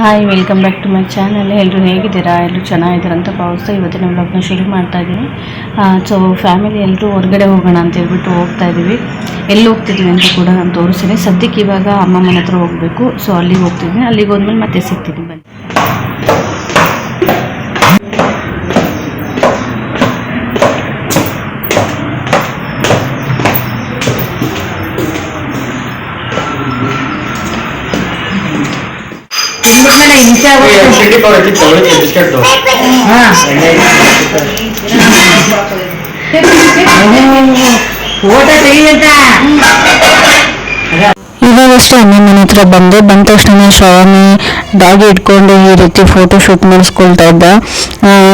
Hi welcome back to my channel ಎಲ್ಲರೂ ಹೇಗಿದ್ದೀರಾ? ಎಲ್ಲರೂ ಚೆನ್ನಾಗಿದ್ದೀರಾ ಅಂತ ಭಾವಿಸ್ತಾ ಇವತ್ತಿನ ವ್ಲಾಗ್ನ ಶುರು ಮಾಡ್ತಾ ಇದ್ದೀನಿ. ಸೊ ಫ್ಯಾಮಿಲಿ ಎಲ್ಲರೂ ಹೊರಗಡೆ ಹೋಗೋಣ ಅಂತ ಹೇಳ್ಬಿಟ್ಟು ಹೋಗ್ತಾ ಇದ್ದೀವಿ. ಎಲ್ಲಿ ಹೋಗ್ತಿದ್ದೀವಿ ಅಂತ ಕೂಡ ನಾನು ತೋರಿಸ್ತೀನಿ. ಸದ್ಯಕ್ಕೆ ಇವಾಗ ಅಮ್ಮ ಮನೆ ಹತ್ರ ಹೋಗಬೇಕು. ಸೊ ಅಲ್ಲಿಗೆ ಹೋಗ್ತಿದ್ದೀನಿ ಅಲ್ಲಿಗೆ ಹೋದ್ಮೇಲೆ ಮತ್ತೆ ಸಿಗ್ತೀನಿ. ಬನ್ನಿ. ಇವಾಗಷ್ಟೇ ಅಮ್ಮ ಮನೆ ಹತ್ರ ಬಂದೆ ಬಂದ ತಕ್ಷಣ ಶ್ರಾವಣಿ ಡಾಗ್ ಇಟ್ಕೊಂಡು ಈ ರೀತಿ ಫೋಟೋ ಶೂಟ್ ಮಾಡಿಸ್ಕೊಳ್ತಾ ಇದ್ದ.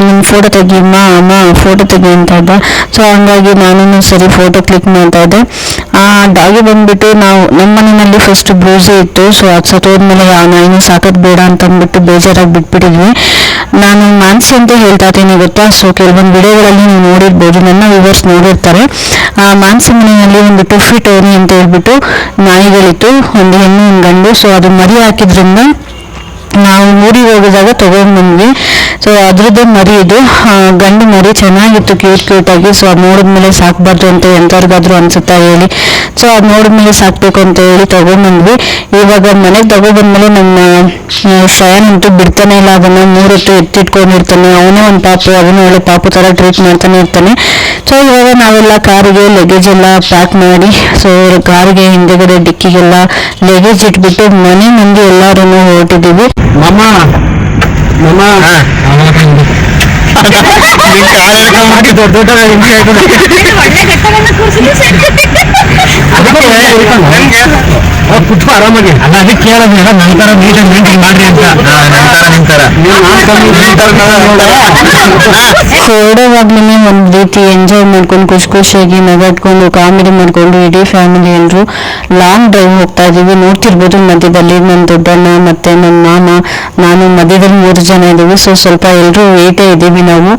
ನಿಮ್ಮ ಫೋಟೋ ತೆಗಿಯಮ್ಮ, ಅಮ್ಮ ಫೋಟೋ ತೆಗಿ ಅಂತ ಇದ್ದ. ಸೊ ಹಂಗಾಗಿ ನಾನು ಸರಿ ಫೋಟೋ ಕ್ಲಿಕ್ ಮಾಡ್ತಾ ಇದ್ದೆ. ಆ ಬಂದ್ಬಿಟ್ಟು ನಾವು ನಮ್ಮ ಮನೆಯಲ್ಲಿ ಫಸ್ಟ್ ಬ್ರೂಸೆ ಇತ್ತು. ಸೊ ಅದು ಸತ್ತೋದ್ಮೇಲೆ ಆ ನಾಯಿನೂ ಸಾಕೋದು ಬೇಡ ಅಂತ ಅಂದ್ಬಿಟ್ಟು ಬೇಜಾರಾಗಿ ಬಿಟ್ಬಿಟ್ಟಿದ್ವಿ. ನಾನು ಮಾನಸಿ ಅಂತ ಹೇಳ್ತಾ ಇದ್ದೀನಿ, ಗೊತ್ತಾ? ಸೊ ಕೆಲವೊಂದು ವಿಡಿಯೋಗಳಲ್ಲಿ ನೀವು ನೋಡಿರ್ಬೋದು. ನನ್ನ ವ್ಯೂವರ್ಸ್ ನೋಡಿರ್ತಾರೆ. ಆ ಮಾನ್ಸಿ ಮನೆಯಲ್ಲಿ ಒಂದು ಟುಫಿ ಟೋನಿ ಅಂತ ಹೇಳ್ಬಿಟ್ಟು ನಾಯಿಗಳಿತ್ತು. ಒಂದು ಹೆಣ್ಣು, ಒಂದು ಗಂಡು. ಸೊ ಅದು ಮರಿ ಹಾಕಿದ್ರಿಂದ ನಾವು ಊರಿಗೆ ಹೋಗಿದಾಗ ತೊಗೊಂಡು ಬಂದ್ವಿ. ಸೊ ಅದ್ರದ್ದು ಮರಿ ಇದು. ಗಂಡು ಮರಿ ಚೆನ್ನಾಗಿತ್ತು ಕ್ಯೂಟ್ ಕ್ಯೂಟ್ ಆಗಿ. ಸೊ ಅದು ನೋಡಿದ್ಮೇಲೆ ಸಾಕ್ಬಾರ್ದು ಅಂತ ಎಂಥವ್ರಿಗಾದ್ರೂ ಅನ್ಸುತ್ತಾ ಹೇಳಿ. ಸೊ ಅದು ನೋಡಿದ್ಮೇಲೆ ಸಾಕ್ಬೇಕು ಅಂತ ಹೇಳಿ ತಗೊಂಡ್ಬಂದ್ವಿ ಇವಾಗ ಮನೆಗೆ ತಗೊಬಂದ್ಮೇಲೆ ನಮ್ಮ ಶಯನ್ ಅಂತೂ ಬಿಡ್ತಾನೆ ಇಲ್ಲ. ಅದನ್ನ ಮೂರೊತ್ತು ಎತ್ತಿಟ್ಕೊಂಡಿರ್ತಾನೆ. ಅವನೇ ಒಂದು ಪಾಪು, ಅವನು ಒಳ್ಳೆ ಪಾಪು ತರ ಟ್ರೀಟ್ ಮಾಡ್ತಾನೆ ಇರ್ತಾನೆ. ಸೊ ಇವಾಗ ನಾವೆಲ್ಲ ಕಾರಿಗೆ ಲಗೇಜ್ ಎಲ್ಲ ಪ್ಯಾಕ್ ಮಾಡಿ ಸೊ ಕಾರಿಗೆ ಹಿಂದೆಗಡೆ ಡಿಕ್ಕಿಗೆಲ್ಲ ಲಗೇಜ್ ಇಟ್ಬಿಟ್ಟು ಮನೆ ಮುಂದೆ ಎಲ್ಲರೂ ಹೊರಟಿದ್ದೀವಿ దొడ్డ ఇంటికి అయితే ಕುತ್ಕೋ ಆರಾಮಾಗಿ. ಅಲ್ಲ ಅದಕ್ಕೆ ಕೇಳೋದು ನನ್ನ ನಂತರ ನೀಟಾಗಿ ಮೇಂಟೈನ್ ಮಾಡ್ರಿ ಅಂತ. ನಂತರ ಹೊರಡೋವಾಗ್ಲೇ ಒಂದ್ ರೀತಿ ಎಂಜಾಯ್ ಮಾಡ್ಕೊಂಡು ಖುಷಿ ಖುಷಿಯಾಗಿ ನಗಾಡ್ಕೊಂಡು ಕಾಮಿಡಿ ಮಾಡ್ಕೊಂಡು ಇಡೀ ಫ್ಯಾಮಿಲಿ ಎಲ್ಲರೂ ಲಾಂಗ್ ಡ್ರೈವ್ ಹೋಗ್ತಾ ಇದೀವಿ. ನೋಡ್ತಿರ್ಬೋದು ಮಧ್ಯದಲ್ಲಿ ನನ್ನ ದೊಡ್ಡಣ್ಣ ಮತ್ತೆ ನನ್ನ ಮಾಮ. ನಾನು ಮಧ್ಯದಲ್ಲಿ ಮೂರು ಜನ ಇದ್ದೀವಿ ಸೊ ಸ್ವಲ್ಪ ಎಲ್ಲರೂ ವೇಟೇ ಇದೀವಿ ನಾವು.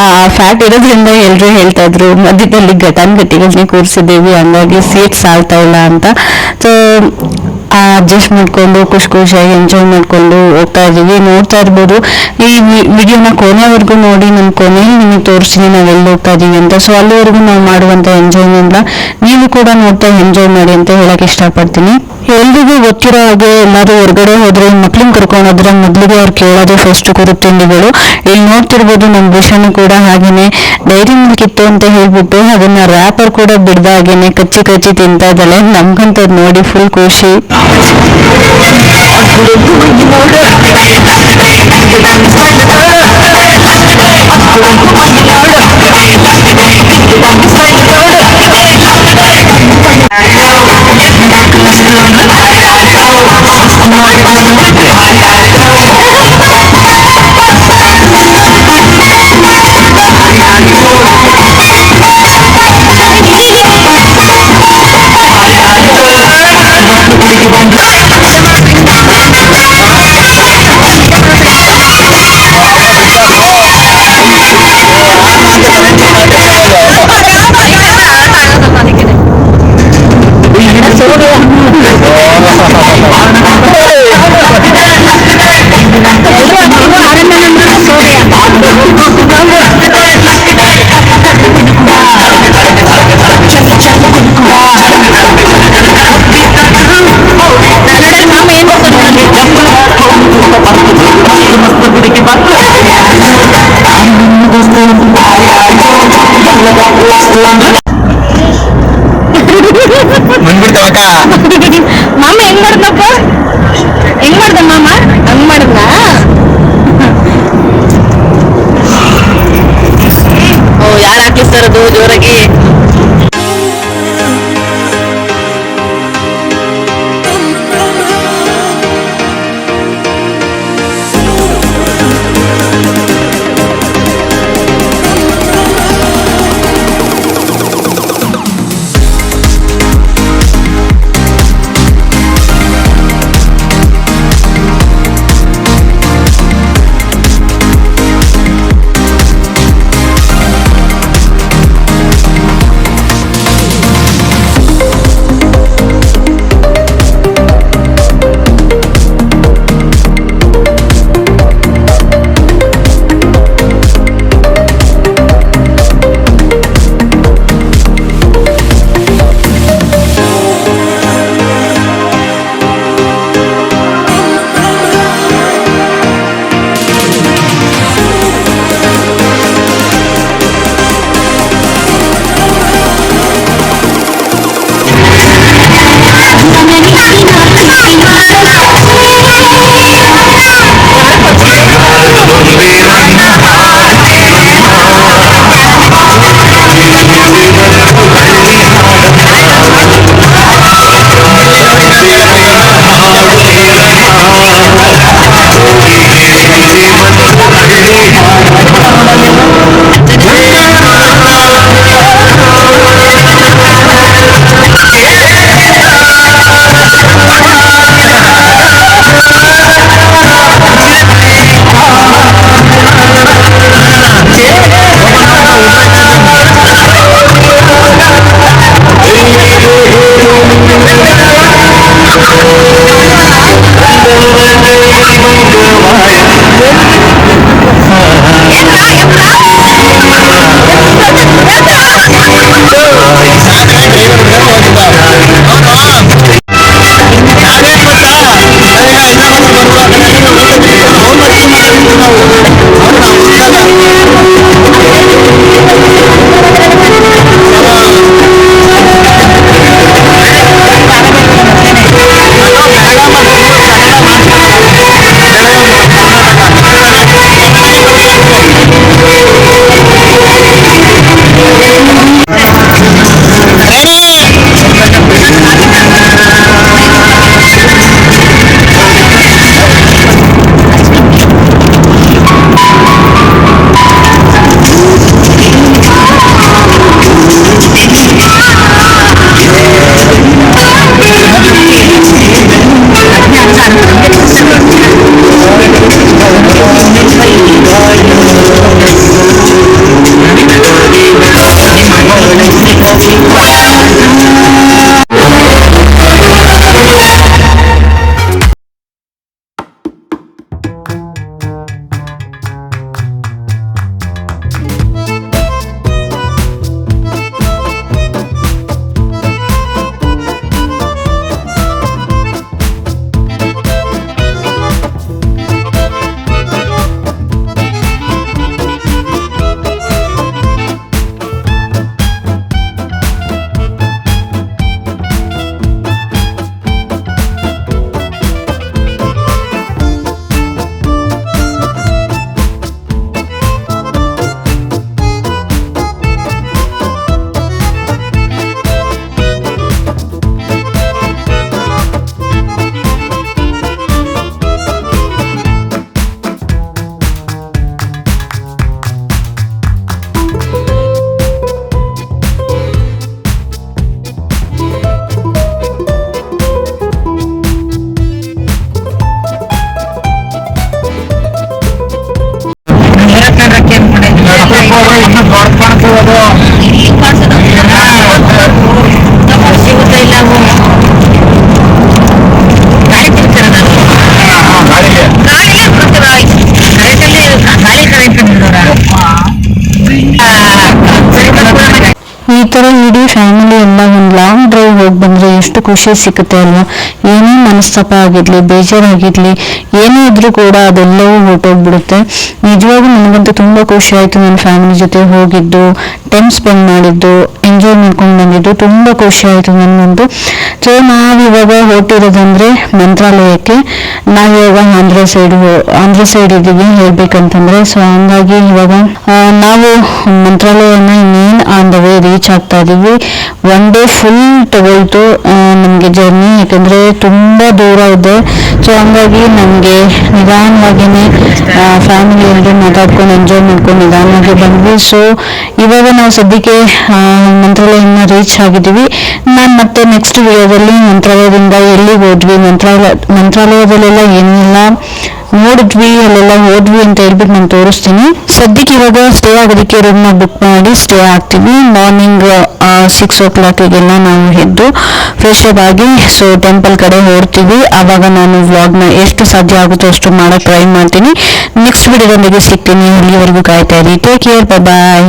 ಆ ಫ್ಯಾಟ್ ಇರೋದ್ರಿಂದ ಎಲ್ಲರೂ ಹೇಳ್ತಾ ಇದ್ರು ಮಧ್ಯದಲ್ಲಿ ಘಟಾನ್ ಗಟ್ಟಿಗಳನ್ನೇ ಕೂರಿಸಿದ್ದೀವಿ. ಹಂಗಾಗಿ ಸೀಟ್ ಸಾಲ್ತಾ ಇಲ್ಲ. ಅಂತ ಸೊ ಅಡ್ಜಸ್ಟ್ ಮಾಡ್ಕೊಂಡು, ಖುಷಿ ಖುಷಿಯಾಗಿ ಎಂಜಾಯ್ ಮಾಡ್ಕೊಂಡು ಹೋಗ್ತಾ ಇದ್ದೀವಿ. ನೋಡ್ತಾ ಇರ್ಬೋದು. ಈ ವಿಡಿಯೋನ ಕೊನೆವರೆಗೂ ನೋಡಿ, ನಮ್ಮ ಕೊನೆಯಲ್ಲಿ ನಿಮಗೆ ತೋರಿಸ್ತೀನಿ ನಾವು ಎಲ್ಲಿ ಹೋಗ್ತಾ ಇದ್ದೀವಿ ಅಂತ. ಸೊ ಅಲ್ಲಿವರೆಗೂ ನಾವು ಮಾಡುವಂತ ಎಂಜಾಯ್ಮೆಂಟ್ನ ನೀವು ಕೂಡ ನೋಡ್ತಾ ಎಂಜಾಯ್ ಮಾಡಿ ಅಂತ ಹೇಳಕ್ ಇಷ್ಟಪಡ್ತೀನಿ. ಎಲ್ರಿಗೂ ಗೊತ್ತಿರೋ ಹಾಗೆ ಎಲ್ಲರೂ ಹೊರಗಡೆ ಹೋದ್ರೆ ಮಕ್ಳನ್ನ ಕರ್ಕೊಂಡು ಹೋದ್ರೆ ಮೊದ್ಲಿಗೆ ಅವ್ರು ಕೇಳೋದು ಫಸ್ಟ್ ಕುರು ತಿಂಡಿಗಳು. ಇಲ್ಲಿ ನೋಡ್ತಿರ್ಬೋದು ನಮ್ಮ ಭೂಷಣ ಕೂಡ ಹಾಗೇನೆ ಡೈರಿ ಮಿಲ್ಕ್ ಅಂತ ಹೇಳ್ಬಿಟ್ಟು ಅದನ್ನ ರ್ಯಾಪರ್ ಕೂಡ ಬಿಡ್ದ ಹಾಗೇನೆ ಕಚ್ಚಿ ಕಚ್ಚಿ ತಿಂತಾ ಇದ್ದಾಳೆ. ನಮ್ಗಂತ ನೋಡಿ ಫುಲ್ ಖುಷಿ. I'm not ಬಂದ್ಬಿಡ್ತಾವಕ್ಕ ಮಾಮ ಹೆಂಗ್ ಮಾಡ್ದಪ್ಪ ಹೆಂಗ್ ಮಾಡ್ದ ಮಾಮ ಹಂಗ್ ಮಾಡಿದ್ನ ಓ ಯಾರು ಹಾಕಿಸ್ತಾರದು ಜೋರಾಗಿ ಥರ ಇಡೀ ಫ್ಯಾಮಿಲಿ ಎಲ್ಲ ಒಂದು ಲಾಂಗ್ ಡ್ರೈವ್ ಹೋಗಿ ಬಂದರೆ ಎಷ್ಟು ಖುಷಿ ಸಿಗುತ್ತೆ ಅಲ್ವಾ? ಏನೇ ಮನಸ್ತಾಪ ಆಗಿರಲಿ, ಬೇಜಾರಾಗಿರಲಿ, ಏನೇ ಇದ್ರೂ ಕೂಡ ಅದೆಲ್ಲವೂ ಹೊರಟೋಗ್ಬಿಡುತ್ತೆ. ನಿಜವಾಗ್ಲೂ ನನಗಂತೂ ತುಂಬ ಖುಷಿ ಆಯಿತು ನನ್ನ ಫ್ಯಾಮಿಲಿ ಜೊತೆ ಹೋಗಿದ್ದು ಟೈಮ್ ಸ್ಪೆಂಡ್ ಮಾಡಿದ್ದು ಎಂಜಾಯ್ ಮಾಡ್ಕೊಂಡು ಬಂದಿದ್ದು, ತುಂಬ ಖುಷಿ ಆಯಿತು ನನ್ನೊಂದು ಸೊ ನಾವಿವಾಗ ಹೊರಟಿರೋದಂದ್ರೆ ಮಂತ್ರಾಲಯಕ್ಕೆ. ನಾವಿವಾಗ ಆಂಧ್ರ ಸೈಡ್ ಆಂಧ್ರ ಸೈಡ್ ಇದ್ದೀವಿ ಹೇಳ್ಬೇಕಂತಂದ್ರೆ. ಸೊ ಹಂಗಾಗಿ ಇವಾಗ ನಾವು ಮಂತ್ರಾಲಯನ ಆನ್ ದ ವೇ ರೀಚ್ ಆಗ್ತಾ ಇದೀವಿ. ಒನ್ ಡೇ ಫುಲ್ ತಗೊಳ್ತು ನಮಗೆ ಜರ್ನಿ ಯಾಕಂದ್ರೆ ತುಂಬಾ ದೂರ ಇದೆ. ಸೊ ಹಂಗಾಗಿ ನಮಗೆ ನಿಧಾನವಾಗಿಯೇ ಫ್ಯಾಮಿಲಿ ಎಲ್ಲರೂ ಮಾತಾಡ್ಕೊಂಡು ಎಂಜಾಯ್ ಮಾಡ್ಕೊಂಡು ನಿಧಾನವಾಗಿ ಬಂದ್ವಿ. ಸೊ ಇವಾಗ ನಾವು ಸದ್ಯಕ್ಕೆ ಮಂತ್ರಾಲಯನ ರೀಚ್ ಆಗಿದ್ದೀವಿ. ನಾನು ಮತ್ತೆ ನೆಕ್ಸ್ಟ್ ವಿಡಿಯೋದಲ್ಲಿ ಮಂತ್ರಾಲಯದಿಂದ ಎಲ್ಲಿಗೆ ಹೋದ್ವಿ? ಮಂತ್ರಾಲಯ ಮಂತ್ರಾಲಯದಲ್ಲೆಲ್ಲ ಏನೆಲ್ಲ. ನೋಡಿದ್ವಿ, ಅಲ್ಲೆಲ್ಲ ಹೋದ್ವಿ ಅಂತ ಹೇಳ್ಬಿಟ್ಟು ನಾನು ತೋರಿಸ್ತೀನಿ. ಸದ್ಯಕ್ಕೆ ಇವಾಗ ಸ್ಟೇ ಆಗೋದಕ್ಕೆ ರೂಮ್ನ ಬುಕ್ ಮಾಡಿ ಸ್ಟೇ ಆಗ್ತೀವಿ. ಮಾರ್ನಿಂಗ್ ಸಿಕ್ಸ್ ಓ ಕ್ಲಾಕಿಗೆಲ್ಲ ನಾವು ಎದ್ದು ಫ್ರೆಶ್ ಅಪ್ ಆಗಿ ಸೊ ಟೆಂಪಲ್ ಕಡೆ ಹೊರಡ್ತೀವಿ ಆವಾಗ ನಾನು ವ್ಲಾಗ್ನ ಎಷ್ಟು ಸಾಧ್ಯ ಆಗುತ್ತೋ ಅಷ್ಟು ಮಾಡೋಕ್ಕೆ ಟ್ರೈ ಮಾಡ್ತೀನಿ. ನೆಕ್ಸ್ಟ್ ವಿಡಿಯೋದೊಂದಿಗೆ ಸಿಗ್ತೀನಿ. ಇಲ್ಲಿವರೆಗೂ ಕಾಯ್ತಾ ಇರಿ. Take care bye